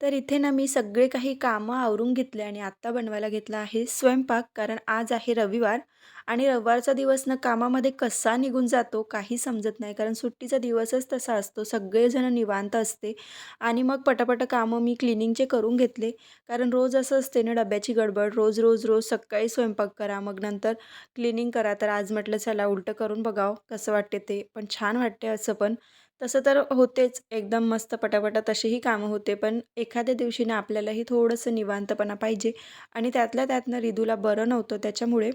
तर इथे ना मी सगळे काही कामं आवरून घेतले आणि आत्ता बनवायला घेतला आहे स्वयंपाक कारण आज आहे रविवार आणि रविवारचा दिवस ना कामामध्ये कसा निघून जातो काही समजत नाही. कारण सुट्टीचा दिवसच तसा असतो. सगळेजण निवांत असते आणि मग पटापट कामं मी क्लिनिंगचे करून घेतले. कारण रोज असं असते ना डब्याची गडबड रोज रोज रोज सकाळी स्वयंपाक करा मग नंतर क्लिनिंग करा. तर आज म्हटलं चला उलटं करून बघावं कसं वाटते ते. पण छान वाटते असं पण. तसं तर होतेच एकदम मस्त पटापटा तशीही कामं होते पण एखाद्या दिवशी ना आपल्यालाही थोडंसं निवांतपणा पाहिजे आणि त्यातल्या त्यातनं रिदूला बरं नव्हतं. त्याच्यामुळे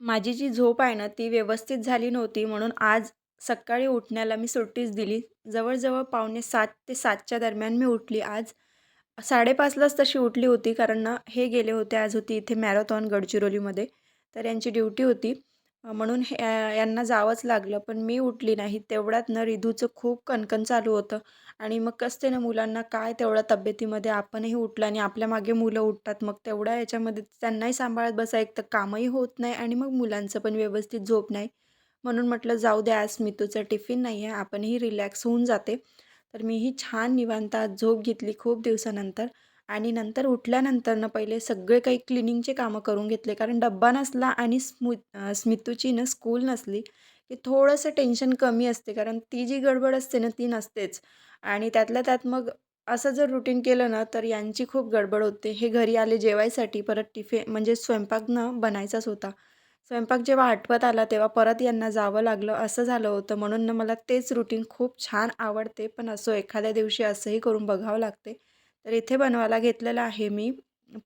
माझी जी झोप आहे ना ती व्यवस्थित झाली नव्हती. म्हणून आज सकाळी उठण्याला मी सुट्टीच दिली. जवळजवळ पावणे सात ते सातच्या दरम्यान मी उठली. आज साडेपाचलाच तशी उठली होती कारण ना हे गेले होते आज होती इथे मॅरेथॉन गडचिरोलीमध्ये. तर यांची ड्युटी होती. म्हणून हे यांना जावंच लागलं. पण मी उठली नाही. तेवढ्यात न रिधूचं खूप कणकण चालू होतं. आणि मग कसते ना मुलांना काय तेवढ्या तब्येतीमध्ये आपणही उठलं आणि आपल्या मागे मुलं उठतात. मग तेवढ्या याच्यामध्ये त्यांनाही सांभाळत बसा एक तर कामही होत नाही आणि मग मुलांचं पण व्यवस्थित झोप नाही. म्हणून म्हटलं जाऊ द्या आज स्मितूचं टिफिन नाही आहे. आपणही रिलॅक्स होऊन जाते. तर मीही छान निवांत झोप घेतली खूप दिवसानंतर. आणि नंतर उठल्यानंतर ना पहिले सगळे काही क्लिनिंगचे कामं करून घेतले. कारण डब्बा नसला आणि स्मू स्मितूची ना स्कूल नसली की थोडंसं टेन्शन कमी असते. कारण ती जी गडबड असते ना ती नसतेच. आणि त्यातल्या त्यात मग असं जर रुटीन केलं ना तर यांची खूप गडबड होते. हे घरी आले जेवायसाठी परत टिफे म्हणजे स्वयंपाक न बनायचाच होता स्वयंपाक जेव्हा आठवत आला तेव्हा परत यांना जावं लागलं. असं झालं होतं. म्हणून ना मला तेच रुटीन खूप छान आवडते. पण असं एखाद्या दिवशी असंही करून बघावं लागते. तर इथे बनवायला घेतलेलं आहे मी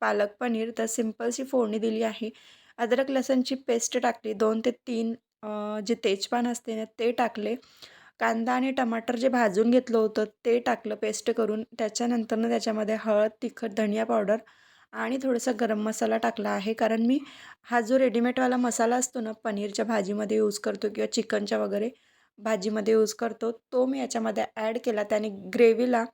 पालक पनीर. तर सिम्पलशी फोडणी दिली आहे. अद्रक लसणची पेस्ट टाकली. दोन ते तीन जे तेजपान असते ना ते टाकले. कांदा आणि टमाटर जे भाजून घेतलं होतं ते टाकलं पेस्ट करून. त्याच्यानंतरनं त्याच्यामध्ये हळद तिखट धनिया पावडर आणि थोडंसं गरम मसाला टाकला आहे. कारण मी हा जो रेडीमेडवाला मसाला असतो ना पनीरच्या भाजीमध्ये यूज करतो किंवा चिकनच्या वगैरे भाजीमध्ये यूज करतो तो मी याच्यामध्ये ॲड केला. त्याने ग्रेव्हीला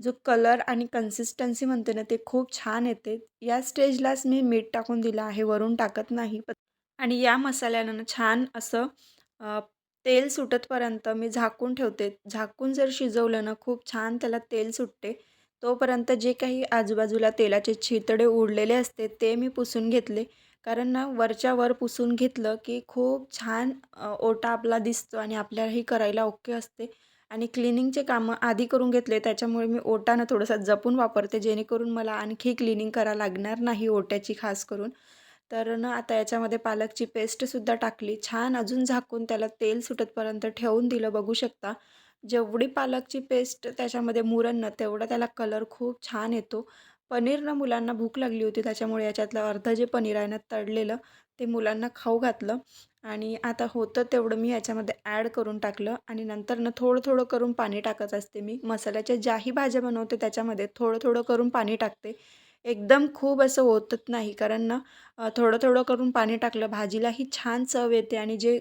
जो कलर आणि कन्सिस्टन्सी म्हणते ना ते खूप छान येते. या स्टेजलाच मी मीठ टाकून दिलं आहे वरून टाकत नाही. आणि या मसाल्यानं छान असं तेल सुटतपर्यंत मी झाकून ठेवते. झाकून जर शिजवलं ना खूप छान त्याला तेल सुटते. तोपर्यंत जे काही आजूबाजूला तेलाचे छितडे उडलेले असते ते मी पुसून घेतले. कारण ना वरच्या वर पुसून घेतलं की खूप छान ओटा आपला दिसतो आणि आपल्यालाही करायला ओके असते. आणि क्लिनिंगचे कामं आधी करून घेतले त्याच्यामुळे मी ओटानं थोडंसं जपून वापरते जेणेकरून मला आणखी क्लिनिंग करा लागणार नाही ओट्याची खास करून. तर ना आता याच्यामध्ये पालकची पेस्टसुद्धा टाकली. छान अजून झाकून त्याला तेल सुटतपर्यंत ठेवून दिलं बघू शकता. जेवढी पालकची पेस्ट त्याच्यामध्ये मुरण ना तेवढा त्याला कलर खूप छान येतो. पनीर मुलांना भूक लागली होती त्याच्यामुळे याच्यातलं अर्धं जे पनीर आहे ना तळलेलं ते मुलांना खाऊ घातलं. आणि आता होतं तेवढं मी याच्यामध्ये ॲड करून टाकलं आणि नंतर ना थोडं थोडं करून पाणी टाकत असते मी. मसाल्याच्या ज्याही भाज्या बनवते त्याच्यामध्ये थोडं थोडं करून पाणी टाकते. एकदम खूप असं होतच नाही कारण ना थोडं थोडं करून पाणी टाकलं भाजीलाही छान चव येते आणि जे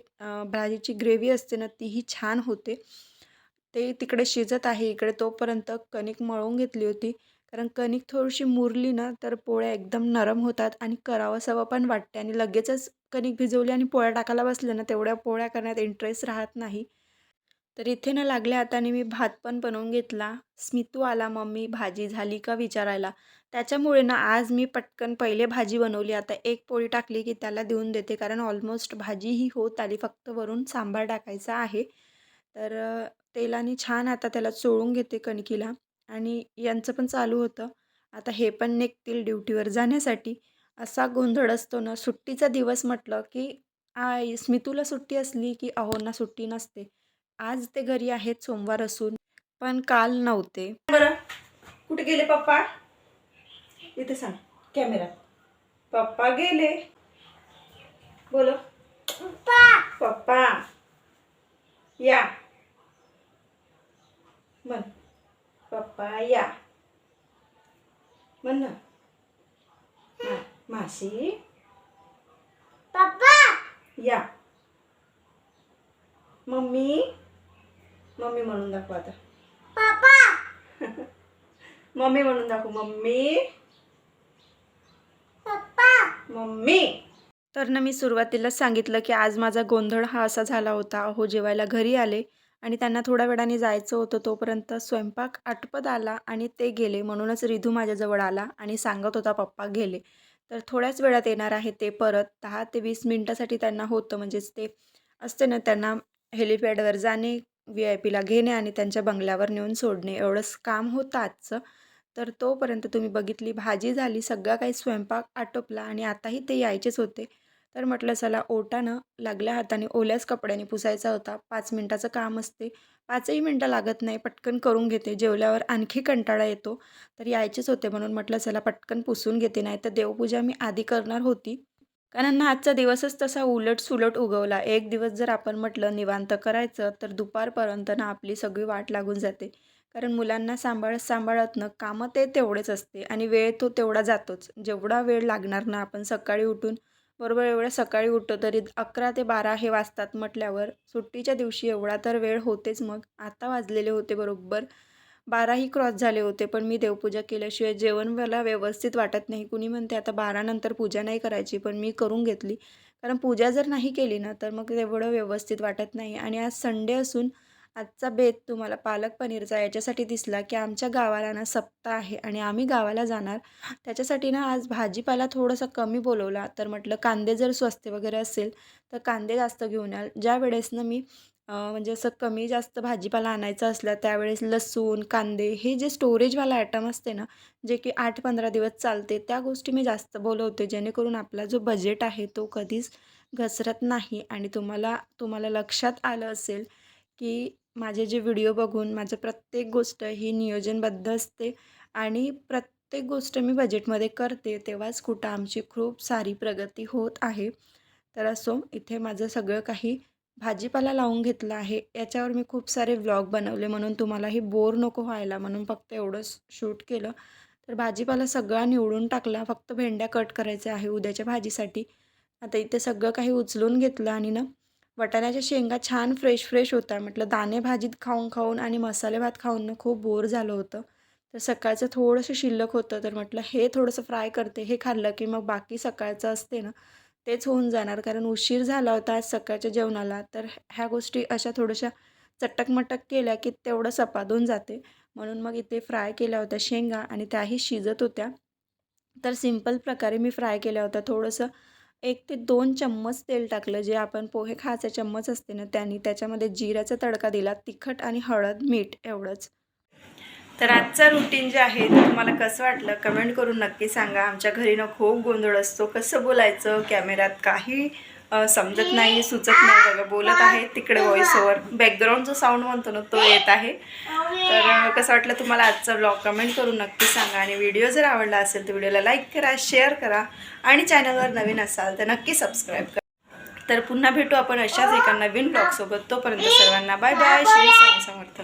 भाजीची ग्रेव्ही असते ना तीही छान होते. ते तिकडे शिजत आहे इकडे तोपर्यंत कणिक मळून घेतली होती. कारण कणिक थोडीशी मुरली ना तर पोळ्या एकदम नरम होतात आणि करावंसावं पण वाटते आणि लगेचच कणिक भिजवली आणि पोळ्या टाकायला बसल्या ना तेवढ्या पोळ्या करण्यात इंटरेस्ट राहत नाही. तर इथे ना लागल्या हाताने मी भात पण बनवून घेतला. स्मितू आला मम्मी भाजी झाली का विचारायला. त्याच्यामुळे ना आज मी पटकन पहिले भाजी बनवली. आता एक पोळी टाकली की त्याला देऊन देते कारण ऑलमोस्ट भाजी ही होत आली. फक्त वरून सांबार टाकायचा आहे. तर तेलाने छान आता त्याला चोळून घेते कणकीला. आणि यांचं पण चालू होतं. आता हे पण निघतील ड्युटीवर जाण्यासाठी. असा गोंधळ असतो ना सुट्टीचा दिवस म्हटलं की आई स्मितूला सुट्टी असली की अहोंना सुट्टी नसते. आज ते घरी आहेत सोमवार असून पण काल नव्हते. बरं. कुठे गेले पप्पा? इथे सांग कॅमेरा. पप्पा गेले. बोल पप्पा या म्हण पप्पा या म्हण ना मासी पप्पा या मम्मी मम्मी म्हणून दाखव आता पप्पा मम्मी म्हणून दाखव मम्मी पप्पा मम्मी तर ना मी सुरुवातीलाच सांगितलं की आज माझा गोंधळ हा असा झाला होता. अहो जेवायला घरी आले. आणि त्यांना थोड्या वेळाने जायचं होतं तोपर्यंत स्वयंपाक आटपत आला आणि ते गेले. म्हणूनच रिधू माझ्याजवळ आला आणि सांगत होता पप्पा गेले. तर थोड्याच वेळात येणार आहे ते परत. दहा ते वीस मिनटासाठी त्यांना होतं. म्हणजेच ते असते ना त्यांना हेलिपॅडवर जाणे व्ही आय पीला घेणे आणि त्यांच्या बंगल्यावर नेऊन सोडणे. एवढंच काम होतं आजचं. तर तोपर्यंत तुम्ही बघितली भाजी झाली सगळा काही स्वयंपाक आटोपला आणि आताही ते यायचेच होते. तर म्हटलं चला ओटानं लागल्या हाताने ओल्याच कपड्याने पुसायचा होता. पाच मिनटाचं काम असते. पाचही मिनटं लागत नाही. पटकन करून घेते. जेवल्यावर आणखी कंटाळा येतो. तर यायचेच होते म्हणून म्हटलं चला पटकन पुसून घेते. नाही तर देवपूजा मी आधी करणार होती. कारण ना आजचा दिवसच तसा उलट सुलट उगवला. एक दिवस जर आपण म्हटलं निवांत करायचं तर दुपारपर्यंत ना आपली सगळी वाट लागून जाते. कारण मुलांना सांभाळत सांभाळतनं कामं ते तेवढेच असते. आणि वेळ तो तेवढा जातोच. जेवढा वेळ लागणार ना आपण सकाळी उठून बरोबर एवढ्या सकाळी उठतो तरी अकरा ते बारा हे वाजतात म्हटल्यावर सुट्टीच्या दिवशी एवढा तर वेळ होतेच मग. आता वाजलेले होते बरोबर. बाराही क्रॉस झाले होते पण मी देवपूजा केल्याशिवाय जेवण मला व्यवस्थित वाटत नाही. कुणी म्हणते आता बारानंतर पूजा नाही करायची पण मी करून घेतली. कारण पूजा जर नाही केली ना तर मग तेवढं व्यवस्थित वाटत नाही. आणि आज संडे असून आजचा बेत तुम्हाला पालक पनीरचा याच्यासाठी दिसला की आमच्या गावाला ना सप्ताह आहे आणि आम्ही गावाला जाणार. त्याच्यासाठी ना आज भाजीपाला थोडंसं कमी बोलवला. तर म्हटलं कांदे जर स्वस्त वगैरे असेल तर कांदे जास्त घेऊन याल. ज्या वेळेस ना मी म्हणजे असं कमी जास्त भाजीपाला आणायचा असला त्यावेळेस लसूण कांदे हे जे स्टोरेजवाला आयटम असते ना जे की आठ पंधरा दिवस चालते त्या गोष्टी मी जास्त बोलवते. जेणेकरून आपला जो बजेट आहे तो कधीच घसरत नाही आणि तुम्हाला तुम्हाला लक्षात आलं असेल की माझे जे व्हिडिओ बघून माझं प्रत्येक गोष्ट ही नियोजनबद्ध असते आणि प्रत्येक गोष्ट मी बजेटमध्ये करते तेव्हाच कुठं आमची खूप सारी प्रगती होत आहे. तर असो इथे माझं सगळं काही भाजीपाला लावून घेतला आहे. याच्यावर मी खूप सारे व्लॉग बनवले म्हणून तुम्हालाही बोर नको व्हायला म्हणून फक्त एवढंच शूट केलं. तर भाजीपाला सगळा निवडून टाकला फक्त भेंड्या कट करायच्या आहे उद्याच्या भाजीसाठी. आता इथे सगळं काही उचलून घेतलं आणि ना वाटाण्याच्या शेंगा छान फ्रेश फ्रेश होत्या म्हटलं दाणे भाजीत खाऊन खाऊन आणि मसाले भात खाऊन खूप बोर झालं होतं. तर सकाळचं थोडंसं शिल्लक होतं. तर म्हटलं हे थोडंसं फ्राय करते हे खाल्लं की मग बाकी सकाळचं असते ना तेच होऊन जाणार. कारण उशीर झाला होता आज सकाळच्या जेवणाला. तर ह्या गोष्टी अशा थोड्याशा चटकमटक केल्या की तेवढं सपादून जाते. म्हणून मग इथे फ्राय केल्या होत्या शेंगा आणि त्याही शिजत होत्या. तर सिंपल प्रकारे मी फ्राय केल्या होत्या. थोडंसं एक ते दोन चम्मच तेल टाकलं जे आपण पोहे खायचा चम्मच असते ना त्यांनी त्याच्यामध्ये जिऱ्याचा तडका दिला तिखट आणि हळद मीठ एवढंच. तर आजचं रुटीन जे आहे ते तुम्हाला कसं वाटलं? कमेंट करून नक्की सांगा. आमच्या घरी ना खूप गोंधळ असतो. कसं बोलायचं? कॅमेऱ्यात काही समजत नाही सुचत नाही बघा बोलत आहे तिकडे व्हॉइस ओव्हर बॅकग्राऊंड जो साऊंड म्हणतो ना तो येत आहे. तर कसं वाटलं तुम्हाला आजचा ब्लॉग कमेंट करून नक्की सांगा. आणि व्हिडिओ जर आवडला असेल तर व्हिडिओला लाईक करा शेअर करा आणि चॅनलवर नवीन असाल तर नक्की सबस्क्राईब करा. तर पुन्हा भेटू आपण अशाच एका नवीन ब्लॉगसोबत तोपर्यंत सर्वांना बाय बाय श्री स्वामी समर्थ.